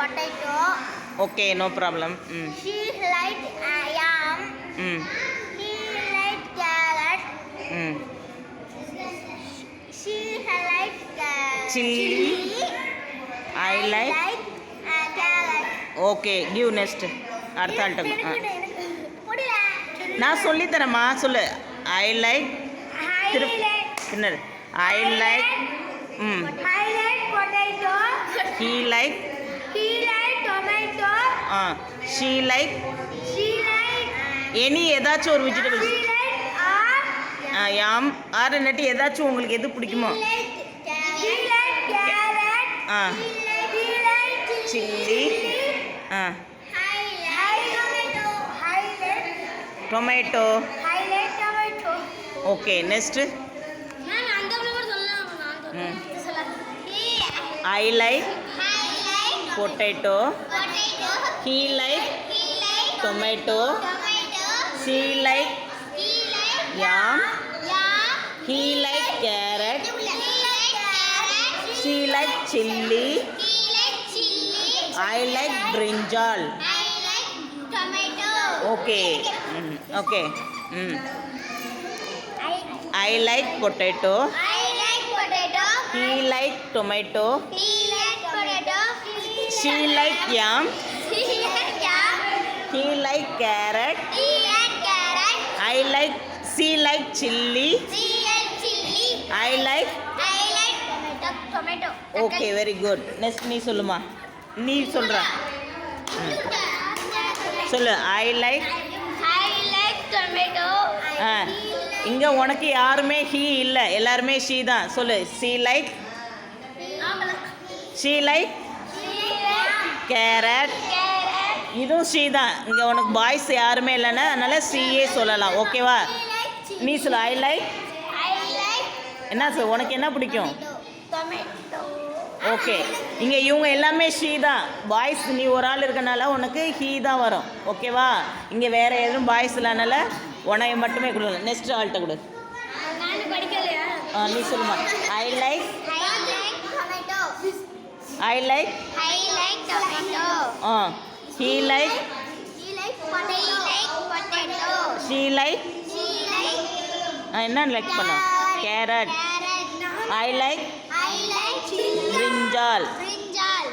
potato. Okay no problem hmm She like uh, yam. ம் He like carrot. ம் She like uh, Chilli. I like- like uh, carrot. Okay give next அடுத்த ஆள்கிட்ட. நான் சொல்லித்தரேம்மா சொல்லு I like I திரு பின்னர் I like hmm I like potato. He like He like tomato. Ah she like She like any ஏதாச்சும் ஒரு she vegetables like uh, யாம் ஆறு நட்டு ஏதாச்சும் உங்களுக்கு எது பிடிக்குமோ He like carrot. Ah He like Chilli. Ah I like tomato. I like tomato like tomato. Okay next நான் அந்த கூட சொல்லலாம் ம். நான் சொல்லலாம் I like I like potato potato. He like He like tomato tomato. She like He like yam yam. He like carrot He like carrot. She like chilli He like chilli. I like brinjal I like tomato. Okay hmm okay hmm I I like potato I like potato. He like tomato He like potato. She like yam He like yam. He like carrot He like carrot. I like she like chilli He like chilli. I like I like tomato. Tomato. Okay very good next நீ சொல்லுமா. நீ சொல்ற. சொல்லு. I like I like tomato. Ah. இங்கே உனக்கு யாருமே he இல்லை. எல்லாருமே ஷீ தான். சொல்லு. She like she like carrot. இதுவும் ஷீ தான். இங்கே உனக்கு பாய்ஸ் யாருமே இல்லைன்னா அதனால சிஏ சொல்லலாம். ஓகேவா? நீ சொல்லு ஐ லைக் என்ன சொல் உனக்கு என்ன பிடிக்கும். ஓகே. இங்கே இவங்க எல்லாமே ஷீ தான். பாய்ஸ் நீ ஒரு ஆள் இருக்கனால உனக்கு ஹீ தான் வரும். ஓகேவா? இங்கே வேறு எதுவும் பாய்ஸ் இல்லைனால உனக்கு மட்டுமே கொடுக்கணும் நெக்ஸ்ட் ஆள்கிட்ட கொடு. ஆ, நீ சொல்லுமா. I like I like tomato. I like I like tomato. Ah he like He like potato. He like potato. She like She like என்ன லைக் பண்ணும் carrot carrot. I like I like chilli. Brinjal Brinjal.